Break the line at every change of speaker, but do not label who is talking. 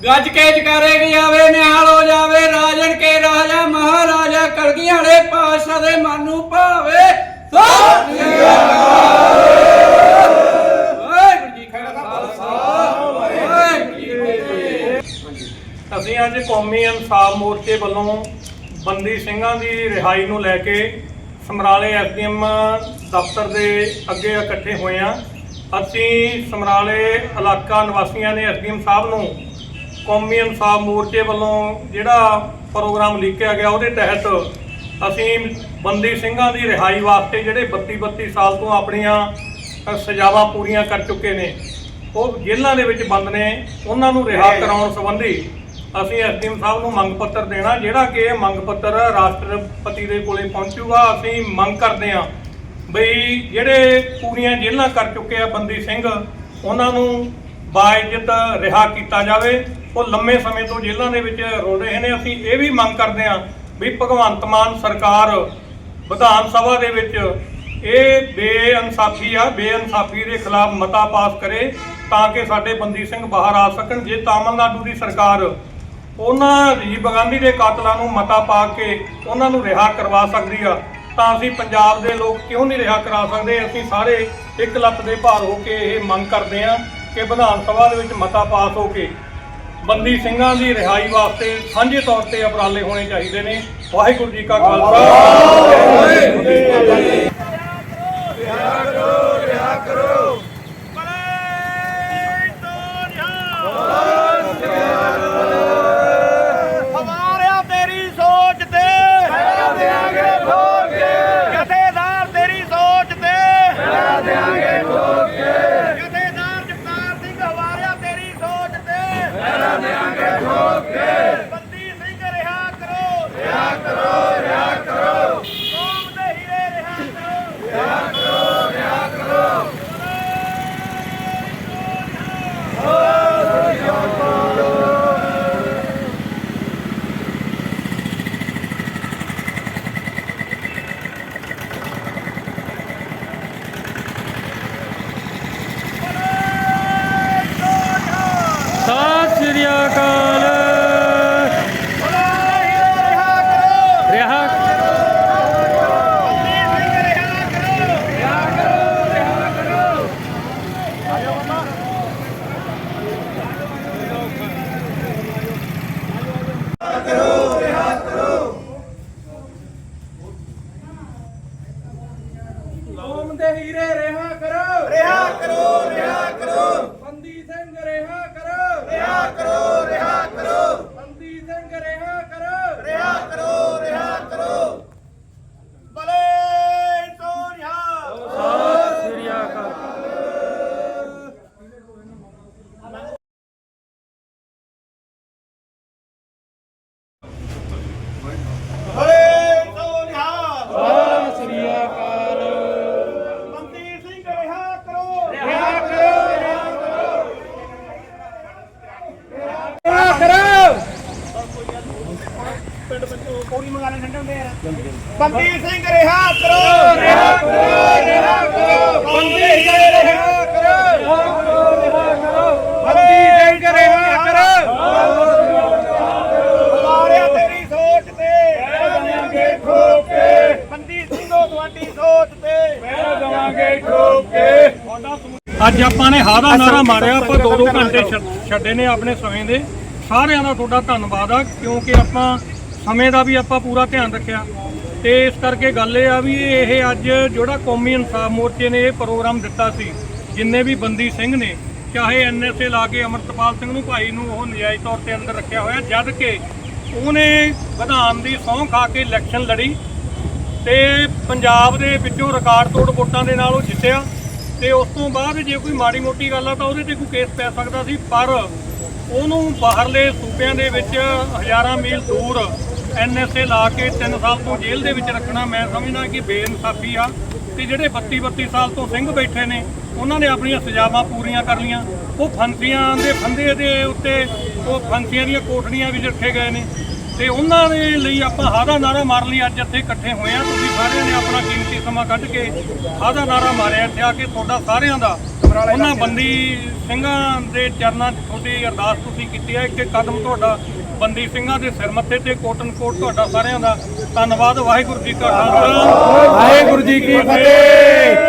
ਗੱਜ ਕੇ ਜਕਾਰੇ ਕੀ ਨਿਹਾਲ ਹੋ ਜਾਵੇ, ਰਾਜਨ ਕੇ ਰਾਜਾ, ਮਹਾਰਾਜਾ, ਕਲਗੀਆਂ ਵਾਲੇ ਪਾਤਸ਼ਾਹ ਦੇ ਮਨ ਨੂੰ ਭਾਵੇ। ਸਤਿ ਸ੍ਰੀ ਅਕਾਲ ਵਾਹਿਗੁਰੂ ਜੀ ਕਾ ਖਾਲਸਾ। ਵਾਹਿਗੁਰੂ ਜੀ ਕੀ ਫਤਿਹ
ਅਸੀਂ ਅੱਜ ਕੌਮੀ ਇਨਸਾਫ ਮੋਰਚੇ ਵੱਲੋਂ ਬੰਦੀ ਸਿੰਘਾਂ ਦੀ ਰਿਹਾਈ ਨੂੰ ਲੈ ਕੇ ਸਮਰਾਲੇ ਐਸਡੀਐਮ ਦਫ਼ਤਰ ਦੇ ਅੱਗੇ ਇਕੱਠੇ ਹੋਏ ਹਾਂ। ਅਸੀਂ ਸਮਰਾਲੇ ਇਲਾਕਾ ਨਿਵਾਸੀਆਂ ਨੇ ਐਸਡੀਐਮ ਸਾਹਿਬ ਨੂੰ ਕੌਮੀ ਇਨਸਾਫ ਮੋਰਚੇ ਵੱਲੋਂ ਜਿਹੜਾ ਪ੍ਰੋਗਰਾਮ ਲਿਖਿਆ ਗਿਆ ਉਹਦੇ ਤਹਿਤ ਅਸੀਂ ਬੰਦੀ ਸਿੰਘਾਂ ਦੀ ਰਿਹਾਈ ਵਾਸਤੇ ਜਿਹੜੇ 32 32 ਸਾਲ ਤੋਂ ਆਪਣੀਆਂ ਸਜ਼ਾਵਾਂ ਪੂਰੀਆਂ ਕਰ ਚੁੱਕੇ ਨੇ, ਉਹ ਜੇਲ੍ਹਾਂ ਦੇ ਵਿੱਚ ਬੰਦ ਨੇ, ਉਹਨਾਂ ਨੂੰ ਰਿਹਾ ਕਰਾਉਣ ਸੰਬੰਧੀ ਅਸੀਂ ਐਸਡੀਐਮ ਸਾਹਿਬ ਨੂੰ ਮੰਗ ਪੱਤਰ ਦੇਣਾ, ਜਿਹੜਾ ਕਿ ਇਹ ਮੰਗ ਪੱਤਰ ਰਾਸ਼ਟਰਪਤੀ ਦੇ ਕੋਲੇ ਪਹੁੰਚੂਗਾ, ਅਸੀਂ ਮੰਗ ਕਰਦੇ ਹਾਂ ਬਈ ਜਿਹੜੇ ਪੂਰੀਆਂ ਜੇਲ੍ਹਾਂ ਕਰ ਚੁੱਕੇ ਆ ਬੰਦੀ ਸਿੰਘ, ਉਹਨਾਂ ਨੂੰ ਬਾਇਜ਼ਤ ਰਿਹਾ ਕੀਤਾ ਜਾਵੇ ਉਹ ਲੰਮੇ ਸਮੇਂ ਤੋਂ ਜੇਲ੍ਹਾਂ ਦੇ ਵਿੱਚ ਰੁਲ ਰਹੇ ਨੇ। ਅਸੀਂ ਇਹ ਵੀ ਮੰਗ ਕਰਦੇ ਹਾਂ ਵੀ ਭਗਵੰਤ ਮਾਨ ਸਰਕਾਰ, ਵਿਧਾਨ ਸਭਾ ਦੇ ਵਿੱਚ ਇਹ ਬੇਇਨਸਾਫੀ ਆ, ਬੇਇਨਸਾਫੀ ਦੇ ਖਿਲਾਫ ਮਤਾ ਪਾਸ ਕਰੇ ਤਾਂ ਕਿ ਸਾਡੇ ਬੰਦੀ ਸਿੰਘ ਬਾਹਰ ਆ ਸਕਣ। ਜੇ ਤਾਮਿਲਨਾਡੂ ਦੀ ਸਰਕਾਰ ਉਹਨਾਂ ਰਾਜੀਵ ਗਾਂਧੀ ਦੇ ਕਾਤਲਾਂ ਨੂੰ ਮਤਾ ਪਾ ਕੇ ਉਹਨਾਂ ਨੂੰ ਰਿਹਾ ਕਰਵਾ ਸਕਦੀ ਆ, ਤਾਂ ਅਸੀਂ ਪੰਜਾਬ ਦੇ ਲੋਕ ਕਿਉਂ ਨਹੀਂ ਰਿਹਾ ਕਰਾ ਸਕਦੇ? ਅਸੀਂ ਸਾਰੇ ਇੱਕ ਲੱਤ ਦੇ ਭਾਰ ਹੋ ਕੇ ਇਹ ਮੰਗ ਕਰਦੇ ਹਾਂ ਕਿ ਵਿਧਾਨ ਸਭਾ ਦੇ ਵਿੱਚ ਮਤਾ ਪਾਸ ਹੋ ਕੇ ਬੰਦੀ ਸਿੰਘਾਂ ਦੀ ਰਿਹਾਈ ਵਾਸਤੇ ਸਾਂਝੇ ਤੌਰ ਤੇ ਉਪਰਾਲੇ ਹੋਣੇ ਚਾਹੀਦੇ ਨੇ। ਵਾਹਿਗੁਰੂ ਜੀ ਕਾ ਖਾਲਸਾ। ਵਾਹਿਗੁਰੂ ਜੀ ਕੀ ਫਤਿਹ
ਹਮਾਰਿਆ ਤੇਰੀ ਸੋਚ ਤੇ ਫੈਲਾ ਦੇਾਂਗੇ ਠੋਕ ਕੇ ਜਥੇਦਾਰ ਤੇਰੀ ਸੋਚ ਤੇ ਫੈਲਾ ਦੇਾਂਗੇ ਠੋਕ ਕੇ ਜਥੇਦਾਰ ਜਗਤਾਰ ਸਿੰਘ ਹਮਾਰਿਆ ਤੇਰੀ ਸੋਚ ਤੇ ਫੈਲਾ ਦੇਾਂਗੇ ਠੋਕ ਕੇ ਬੰਦੀ ਸਿੰਘ ਰਿਹਾ ਕਰੋ ਰਿਹਾ ਕਰੋ ਰਿਹਾ ਕਰੋ ਕੌਮ ਦੇ ਹੀਰੇ ਰਿਹਾ ਕਰੋ ਰਿਹਾ ਕਰੋ ਰਿਹਾ ਕਰੋ
ਸਤਿ ਸ੍ਰੀ ਅਕਾਲ
ਰਿਹਾ ਕਰੋ
ਰਿਹਾ
ਬੰਦੀ ਸਿੰਘ ਰਿਹਾ ਕਰੋ ਰਿਹਾ ਕਰੋ ਰਿਹਾ ਕਰੋ
ਕੌਮ ਦੇ ਹੀਰੇ ਰਿਹਾ ਕਰੋ
ਰਿਹਾ ਕਰੋ ਰਿਹਾ ਕਰੋ
ਬੰਦੀ ਸਿੰਘ ਰਿਹਾ ਕਰੋ
ਰਿਹਾ ਕਰੋ ਰਿਹਾ ਕਰੋ
ਬੰਦੀ ਸਿੰਘ ਰਿਹਾ ਕਰੋ
ਰਿਹਾ ਕਰੋ ਰਿਹਾ ਕਰੋ ਬਲੇ ਸੋਨਿਆ
ਸਤਿ ਸ੍ਰੀ ਅਕਾਲ
ਬਲੇ ਸੋਨਿਆ
ਸਤਿ ਸ੍ਰੀ ਅਕਾਲ
ਬੰਦੀ ਸਿੰਘ ਰਿਹਾ ਕਰੋ ਰਿਹਾ ਕਰੋ ਰਿਹਾ ਕਰੋ ਪਿੰਡ ਵਿੱਚੋਂ ਪੌੜੀ ਮੰਗਾ ਲੈ ਠੰਡੇ ਹੁੰਦੇ ਯਾਰ ਬੰਦੀ ਸਿੰਘ ਰਿਹਾ ਕਰੋ ਰਿਹਾ ਕਰੋ ਰਿਹਾ ਕਰੋ। ਬੰਦੀ ਸਿੰਘ ਰਿਹਾ ਕਰੋ ਬੰਦੀ ਸਿੰਘ ਰਿਹਾ ਕਰੋ। ਹਮਾਰਿਆ ਤੇਰੀ ਸੋਚ ਤੇ। ਦੇਵਾਂਗੇ ਠੋਕ ਕੇ। ਬੰਦੀ ਸਿੰਘੋ ਤੁਹਾਡੀ ਸੋਚ ਤੇ। ਦੇਵਾਂਗੇ ਠੋਕ ਕੇ।
ਅੱਜ ਆਪਾਂ ਨੇ ਹਾਦਾ ਨਾਰਾ ਮਾਰਿਆ ਆਪਾਂ ਦੋ ਦੋ ਘੰਟੇ ਛੱਡ- ਛੱਡੇ ਨੇ ਆਪਣੇ ਸਮੇਂ ਦੇ। ਸਾਰਿਆਂ ਦਾ ਤੁਹਾਡਾ ਧੰਨਵਾਦ ਆ ਕਿਉਂਕਿ ਆਪਾਂ ਸਮੇਂ ਦਾ ਵੀ ਆਪਾਂ ਪੂਰਾ ਧਿਆਨ ਰੱਖਿਆ। ਤੇ ਇਸ ਕਰਕੇ ਗੱਲ ਇਹ ਆ ਵੀ ਇਹ ਅੱਜ ਜਿਹੜਾ ਕੌਮੀ ਇਨਸਾਫ ਮੋਰਚੇ ਨੇ ਇਹ ਪ੍ਰੋਗਰਾਮ ਦਿੱਤਾ ਸੀ, ਜਿੰਨੇ ਵੀ ਬੰਦੀ ਸਿੰਘ ਨੇ, ਚਾਹੇ ਐਨਐਸਏ ਲਾ ਕੇ ਅਮਰਤਪਾਲ ਸਿੰਘ ਨੂੰ ਭਾਈ ਨੂੰ ਉਹ ਨਜਾਇਜ਼ ਤੌਰ ਤੇ ਅੰਦਰ ਰੱਖਿਆ ਹੋਇਆ, ਜਦ ਕਿ ਉਹਨੇ ਵਿਧਾਨ ਦੀ ਸਹੁੰ ਖਾ ਕੇ ਇਲੈਕਸ਼ਨ ਲੜੀ ਤੇ ਪੰਜਾਬ ਦੇ ਵਿੱਚੋਂ ਰਿਕਾਰਡ ਤੋੜ ਵੋਟਾਂ ਦੇ ਨਾਲ ਉਹ ਜਿੱਤਿਆ। ਤੇ ਉਸ ਤੋਂ ਬਾਅਦ ਜੇ ਕੋਈ ਮਾੜੀ ਮੋਟੀ ਗੱਲ ਆ ਤਾਂ ਉਹਦੇ ਤੇ ਕੋਈ ਕੇਸ ਪੈ ਸਕਦਾ ਸੀ, ਪਰ ਉਹਨੂੰ ਬਾਹਰਲੇ ਸੂਬਿਆਂ ਦੇ ਵਿੱਚ ਹਜ਼ਾਰਾਂ ਮੀਲ ਦੂਰ ਐਨਐਸਏ ਲਾ ਕੇ 3 ਸਾਲ ਤੋਂ ਜੇਲ੍ਹ ਦੇ ਵਿੱਚ ਰੱਖਣਾ, ਮੈਂ ਸਮਝਦਾ ਕਿ ਬੇਇਨਸਾਫੀ ਆ ਤੇ ਜਿਹੜੇ 32 32 ਸਾਲ ਤੋਂ ਸਿੰਘ ਬੈਠੇ ਨੇ, ਉਹਨਾਂ ਨੇ ਆਪਣੀਆਂ ਸਜ਼ਾਵਾਂ ਪੂਰੀਆਂ ਕਰ ਲੀਆਂ ਉਹ ਫੰਸੀਆਂ ਦੇ ਫੰਦੇ ਦੇ ਉੱਤੇ, ਉਹ ਫੰਸੀਆਂ ਦੀਆਂ ਕੋਠੜੀਆਂ ਵੀ ਰੱਖੇ ਗਏ ਨੇ ਤੇ ਉਹਨਾਂ ਦੇ ਲਈ ਆਪਾਂ ਹਾਦਾ ਨਾਰਾ ਮਾਰਨ ਲਈ, ਅੱਜ ਇੱਥੇ ਇਕੱਠੇ ਹੋਏ ਆ। ਤੁਸੀਂ ਸਾਰਿਆਂ ਨੇ ਆਪਣਾ ਕੀਮਤੀ ਸਮਾਂ ਕੱਢ ਕੇ ਹਾਦਾ ਨਾਰਾ ਮਾਰਿਆ ਇੱਥੇ ਆ ਕੇ, ਤੁਹਾਡਾ ਸਾਰਿਆਂ ਦਾ। ਉਹਨਾਂ ਬੰਦੀ ਸਿੰਘਾਂ ਦੇ ਚਰਨਾਂ 'ਚ ਤੁਹਾਡੀ ਅਰਦਾਸ ਤੁਸੀਂ ਕੀਤੀ ਹੈ ਇੱਕ ਇੱਕ ਕਦਮ ਤੁਹਾਡਾ ਬੰਦੀ ਸਿੰਘਾਂ ਦੇ ਸਿਰ ਮੱਥੇ ਤੇ ਕੋਟਨ ਕੋਟ ਤੁਹਾਡਾ ਸਾਰਿਆਂ ਦਾ ਧੰਨਵਾਦ। ਵਾਹਿਗੁਰੂ ਜੀ ਕਾ ਖਾਲਸਾ।
ਵਾਹਿਗੁਰੂ ਜੀ ਕੀ ਫਤਿਹ।